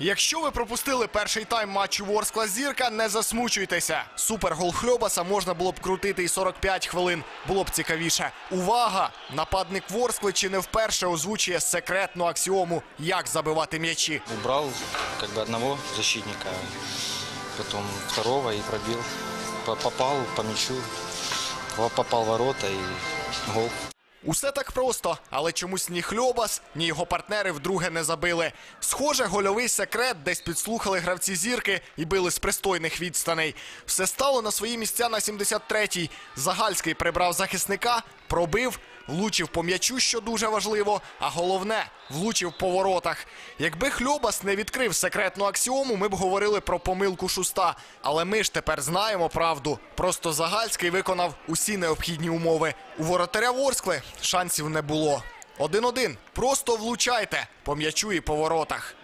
Якщо ви пропустили перший тайм матчу Ворскла Зірка, не засмучуйтеся. Супергол Хльобаса можна було б крутити і 45 хвилин. Було б цікавіше. Увага! Нападник Ворскли чи не вперше озвучує секретну аксіому, як забивати м'ячі. Убрал как бы одного защитника, потом второго и пробил. По- Попал по мячу, во- попал в ворота и гол. Усе так просто, але чомусь ні Хльобас, ні його партнери вдруге не забили. Схоже, гольовий секрет десь підслухали гравці зірки і били з пристойних відстаней. Все стало на свої місця на 73-й. Загальський прибрав захисника, пробив, влучив по м'ячу, що дуже важливо, а головне влучив по воротах. Якби Хльобас не відкрив секретну аксіому, ми б говорили про помилку шуста. Але ми ж тепер знаємо правду. Просто Загальський виконав усі необхідні умови. У воротаря Ворскли шансів не було. Один-один. Просто влучайте по м'ячу і по воротах.